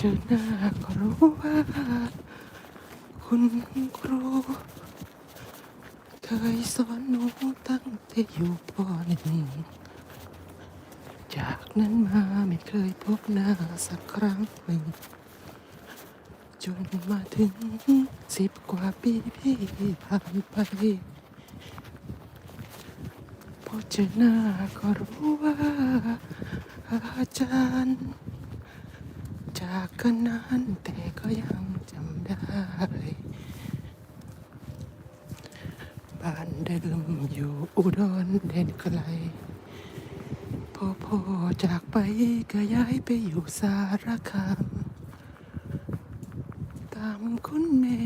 จอหน้าก็รู้ว่าคุณครู เคยสอนหนูตั้งแต่อยู่ปหนึ่ง จากนั้นมาไม่เคยพบหน้าสักครั้งหนึ่ง จนมาถึงสิบกว่าปีที่ผ่านไปพอเจอหน้าก็รู้ว่าอาจารย์ จากกันนานแต่ก็ยังจำได้ บ้านเดิมอยู่อุดรเด่นไกล พอพ่อจากไปก็ย้ายไปอยู่สารคาม ตามคุณแม่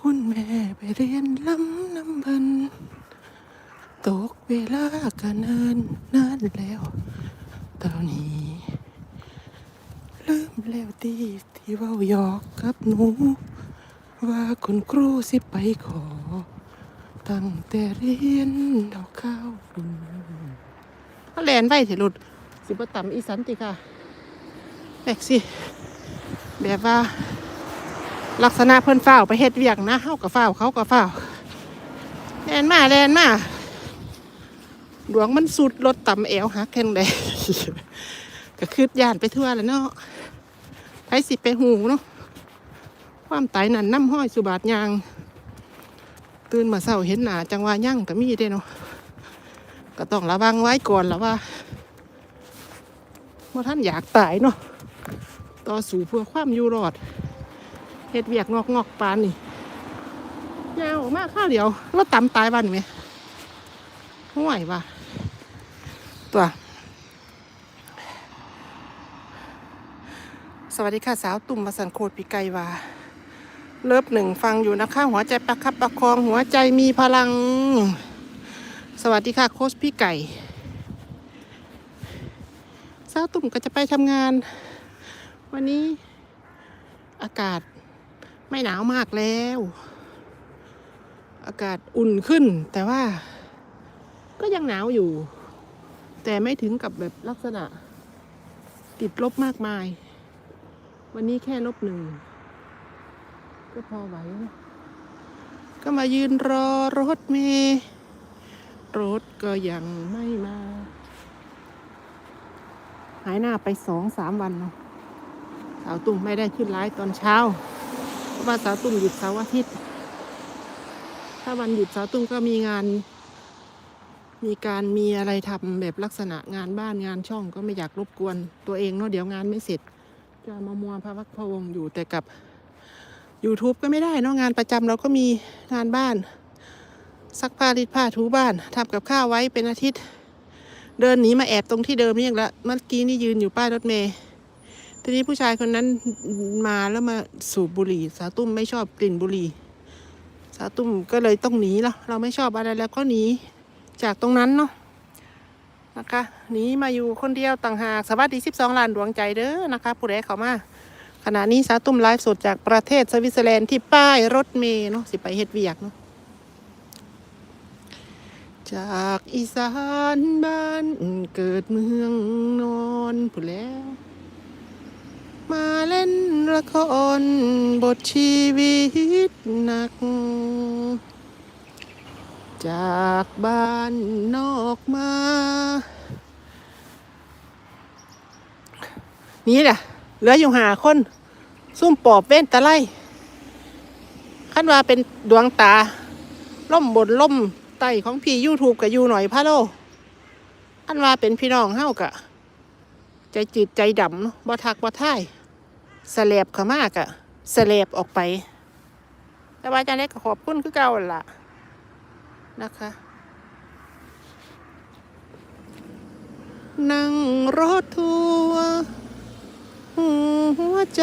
คุณแม่ไปเรียนลำน้ำเพัน ตกเวลาก็เนินนานแล้วตอนนี้ แล้วที่ที่เว่าหยอกกับหนู ว่าคุณครูสิไปขอ ตั้งแต่เรียนดอกข้าวฝุ่นแลนไปสิหลุด สิบต่ำอีสันติค่ะแบกสิแบบว่า ลักษณะเพิ่อนเฝ้าไปเฮ็ดเวียกนะเฮากับเฝ้าเขากับเฝ้าแลนมาแลนมาดวงมันสุดรถต่ำแอวหักแค่งใดก็คืดย่านไปทั่วแล้วเนาะ ไปสิไปหูเนาะความตายนั่นน้ำห้อยสุบาทยาง ตื่นมาเศร้าเห็นหนาจังว่ายั่งก็มีเด้เนาะก็ต้องระวังไว้ก่อนแล้วว่าว่าท่านอยากตายเนาะต่อสู้เพื่อความอยู่รอดเฮ็ดเวียกงอกงอกปานนี่ยาวออกข้าวเดียวแล้วตำตายบ้านไหมห่วยว่ะตัว สวัสดีค่ะสาวตุ่มมาสันโคตรปีไกว่าเลิฟหนึ่งฟังอยู่นะคะ หัวใจประคับประคองหัวใจมีพลัง สวัสดีค่ะโค้ชพี่ไก่สาวตุ่มก็จะไปทำงาน วันนี้อากาศไม่หนาวมากแล้ว อากาศอุ่นขึ้น แต่ว่าก็ยังหนาวอยู่ แต่ไม่ถึงกับแบบลักษณะ ติดลบมากมาย วันนี้แค่ลบหนึ่ง ก็พอไหว ก็มายืนรอรถเมล์รถก็ยังไม่มา หายหน้าไปสองสามวันเนาะสาวตุ่มไม่ได้ขึ้นไลฟ์ตอนเช้า เพราะว่าสาวตุ่มหยุดเสาร์อาทิตย์ ถ้าวันหยุดสาวตุ่มก็มีงาน มีการมีอะไรทำแบบลักษณะงานบ้านงานช่องก็ไม่อยากรบกวน ตัวเองเนาะเดี๋ยวงานไม่เสร็จ จะมามัวพระวักพะวงอยู่แต่กับ YouTube ก็ไม่ได้นาะงานประจำเราก็มีงานบ้าน ซักผ้ารีดผ้าถูบ้านทำกับข้าวไว้เป็นอาทิตย์ เดินหนีมาแอบตรงที่เดิมนี่อย่างละเมื่อกี้นี่ยืนอยู่ป้ายรถเมย์ทีนี้ผู้ชายคนนั้นมาแล้วมาสูบบุหรี่ สาตุ้มไม่ชอบกลิ่นบุหรี่ สาตุ้มก็เลยต้องหนีแล้วเราไม่ชอบอะไรแล้วก็หนีจากตรงนั้นเนาะ นะคะหนีมาอยู่คนเดียวต่างหากสวัสดี 12ล้านดวงใจเด้อนะคะ ผู้ใดเข้ามาขณะนี้สาตุ้มไลฟ์สดจากประเทศสวิตเซอร์แลนด์ที่ป้ายรถเมย์เนาะสิไปเฮ็ดเวียกเนาะจากอีสานบ้านเกิดเมืองนอนผู้แล้ว มาเล่นละครบทชีวิตหนัก จากบ้านนอกมา นี่แหละเหลืออยู่หาคน ซุ่มปอบเว้นตะไลคันว่าเป็นดวงตา ล่มบนล่มไตของพี่ยูทูบกับยูหน่อยพะโลคันว่าเป็นพี่น้องเฮ้ากะ ใจจืดใจดำเนาะบ่ทักบ่ท่ายสแลบขามากอะสแลบออกไป แต่ว่าจังเล็กก็ขอบคุณคือเก่าล่ะ นะคะ นั่งรถทัวร์หัวใจ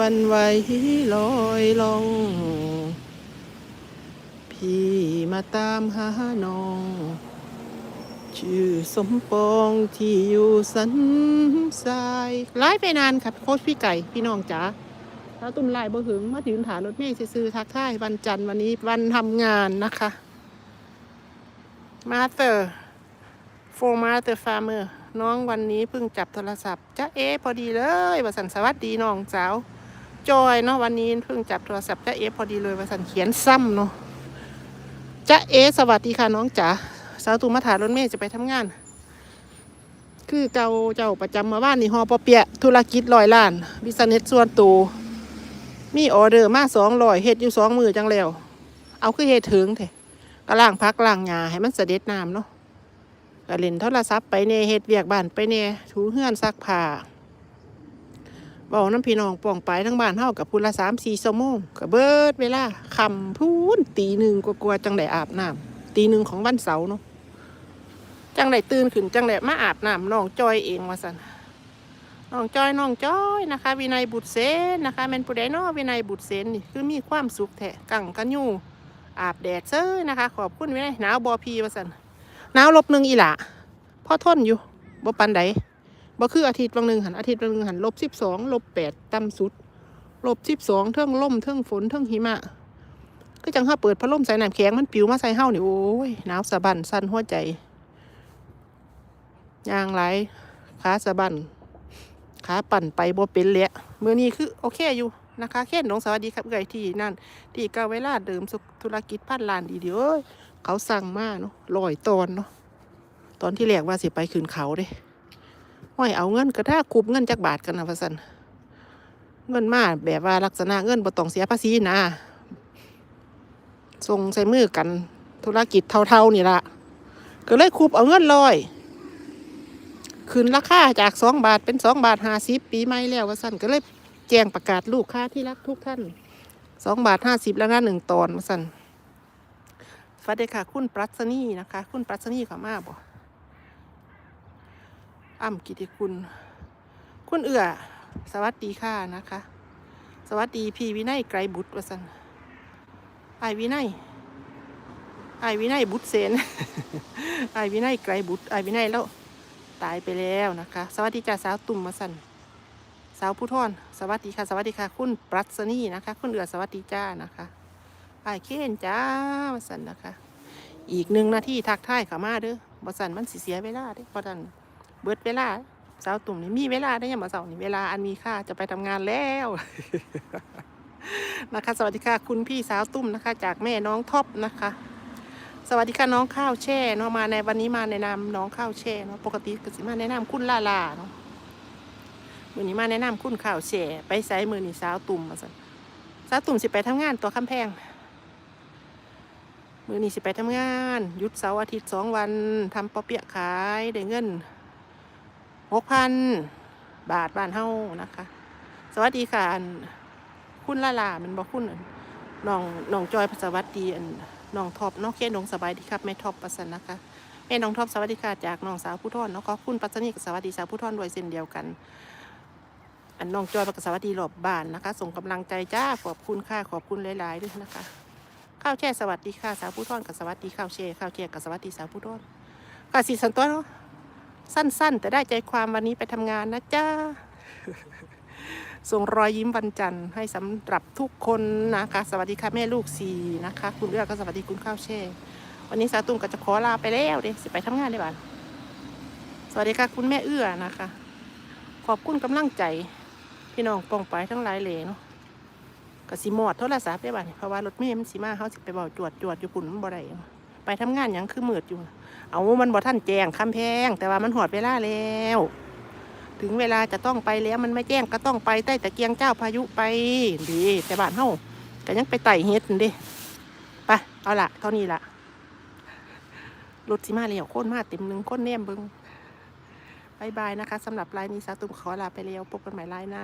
วันไหวลอยลอง พี่มาตามหาน้อง ชื่อสมปองที่อยู่สันทรายไล่ไปนานครับโค้ชพี่ไก่พี่น้องจ๋าแล้วตุ้มไล่บ่หึงมาถึงฐานรถเมล์ซื้อทักทายวันจันทร์วันนี้วันทำงานนะคะ มาเตอร์ for Mother Farmer น้องวันนี้เพิ่งจับโทรศัพท์จ้าเอพอดีเลยว่าสันสวัสดีน้องสาวจอยเนาะวันนี้เพิ่งจับโทรศัพท์จ้าเอพอดีเลยว่าสันเขียนซ้ำเนาะจ้าเอสวัสดีค่ะน้องจ๋าสาวตูมาถารถเมย์จะไปทำงาน คือเจ้าเจ้าประจำมาบ้านนี่ฮอปอเปียะธุรกิจลอยล้านบิสเนสส่วนตัวมีออเดอร์มาสองร้อยเฮ็ดอยู่สองมือจังแล้ว เอาคือเฮ็ดถึงแท้ ก็ล่างพักล่างหญ้าให้มันเสด็จน้ำเนาะก็เล่นโทรศัพท์ไปเนเฮ็ดเวียกบ้านไปเนถูเฮือนซักผ้าบอกน้ำพี่น้องป่องไปทั้งบ้านเฮากับพูนละสามสี่ชั่วโมงก็เบิดเวลาคำพูนตีหนึ่งกลัวๆจังได้อาบน้ำตีหนึ่งของวันเสาร์เนาะจังได้ตื่นขึ้นจังได้มาอาบน้ำน้องจอยเองว่าสันน้องจอยน้องจอยนะคะ วินัยบุตรเสนนะคะแมนผู้ใดนาะวินัยบุตรเสนนี่คือมีความสุขแท้กังกันอยู่ อาบแดดเซ้ยนะคะ ขอบคุณไว้หนาวบอพีว่าสันหนาวลบหนึ่งอีหละพ่อทนอยู่บ่ปันใดบ่คืออาทิตย์บางหนึ่งหันอาทิตย์บางหนึ่งหันลบสิบสองลบแปดต่ำสุดลบสิบสองเทิงล่มเทิงฝนเทิงหิมะก็จังห้าเปิดพัดลมใส่น้ำแข็งมันปิวมาใส่เฮานี่โอ้ยหนาวสะบันสั่นหัวใจยางไหลขาสะบันขาปั่นไปบ่เป็นเละมือนี้คือโอเคอยู่ นะคะแค่น้องสวัสดีครับเอ่ยที่นั่น ที่ก็เวลาเดิมสุธุรกิจพันลานดีเดียวเขาสั่งมาเนาะลอยตอนเนาะตอนที่แรกว่าสิไปขึ้นเขาเด้ห้อยเอาเงินกระทาคุบเงินจากบาทกันนะพะสันเงินมาแบบว่าลักษณะเงินบ่ต้องเสียภาษีนะส่งใส่มือกันธุรกิจเท่าๆนี่ละก็เลยคุบเอาเงินลอยขึ้นราคาจากสองบาทเป็นสองบาทห้าสิบปีใหม่แล้วว่าสันก็เลย แจ้งประกาศลูกค้าที่รักทุกท่านสองบาทห้าสิบแล้วนะหนึ่งตอนมาสั่นสวัสดีค่ะ คุณปรัชนีนะคะ คุณปรัชนีขามาบ่อ้ำกิติคุณ คุณเอื้อสวัสดีค่ะนะคะ สวัสดีพี่วินัยไกรบุตรวสันไอวินัยไอวินัยบุตรเซนไอวินัยไกรบุตรไอวินัยแล้วตายไปแล้วนะคะ สวัสดีจ้าสาวตุ่มมาสัน สาวผู้ทอนสวัสดีค่ะ สวัสดีค่ะ คุณปรัชนีนะคะ คุณเอือสวัสดีจ้านะคะไอ้ายเคนจ้ามาสันนะคะ อีกหนึ่งนาทีทักทายเขามาเด้อบสันมันสิเสียเวลาเด้เพราะดันเบิดเวลาสาวตุ่มนี่มีเวลาได้ยังมาเสาร์นี่เวลาอันมีค่าจะไปทำงานแล้วนะคะ สวัสดีค่ะ คุณพี่สาวตุ่มนะคะ จากแม่น้องท็อปนะคะสวัสดีค่ะน้องข้าวแช่เนาะมาในวันนี้มาในนามน้องข้าวแช่เนาะปกติก็สิมาแนะนำคุณลาลาเนาะ มือนี้มาแนะนำคุณข่าวแฉไปไซมือนี้สาวตุ่มมาสันสาวตุ่มสิไปทำงานตัวคำแพง มือนี้สิไปทำงานหยุดเสาร์อาทิตย์สองวันทำปอเปียะขายได้เงินหกพันบาทบ้านเฮานะคะ สวัสดีค่ะคุณล่าลามันบอกคุณน้องน้องจอยสวัสดีอันน้องท็อปน้องเคนดงสบายดีครับแม่ท็อปประสันนะคะแม่น้องท็อปสวัสดีค่ะจากน้องสาวผู้ทอนเนาะขอคุณปัสนีกับสวัสดีสาวผู้ทอนด้วยเช่นเดียวกัน อันน้องจอยประกาศสวัสดีรอบบ้านนะคะ ส่งกำลังใจจ้าขอบคุณค่ะขอบคุณหลายๆด้วยนะคะ ข้าวแช่สวัสดีค่ะสาวผู้ทอนกับสวัสดีข้าวแช่ข้าวแช่กับสวัสดีสาวผู้ทอนกสิสันตัวสั้นๆ แต่ได้ใจความวันนี้ไปทำงานนะจ้าส่งรอยยิ้มวันจันทร์ให้สำหรับทุกคนนะคะ สวัสดีค่ะแม่ลูกสี่นะคะ คุณเลือกก็สวัสดีคุณข้าวแช่ วันนี้สาวตุ้มก็จะขอลาไปแล้วเด้สิไปทำงานได้บ้านสวัสดีค่ะคุณแม่เอื้อนะคะ ขอบคุณกำลังใจ พี่น้องปองไปทั้งหลายเหลเนาะกสิหมอดโทรศัพท์ได้บ้านเพราะว่ารถเมล์มันสิมาเขาสิไปบอกจวดจวดอยู่ปุ่นมันบ่ได้ไปทำงานยังคือมืดอยู่ เอามันบ่ท่านแจ้งคำแพง แต่ว่ามันหอดเวลาแล้ว ถึงเวลาจะต้องไปแล้วมันไม่แจ้งก็ต้องไปใต้ตะเกียงเจ้าพายุไปดีแต่บ้านเฮาก็ยังไปไต่เฮ็ดดิไปเอาละเท่านี้ละรถสิมาแล้วโคนมาเต็มหนึ่งโคนแนมเบิง บายบายนะคะสำหรับไลน์นี้สาตุ้มขอลาไปแล้วพบกันใหม่ไลน์หน้า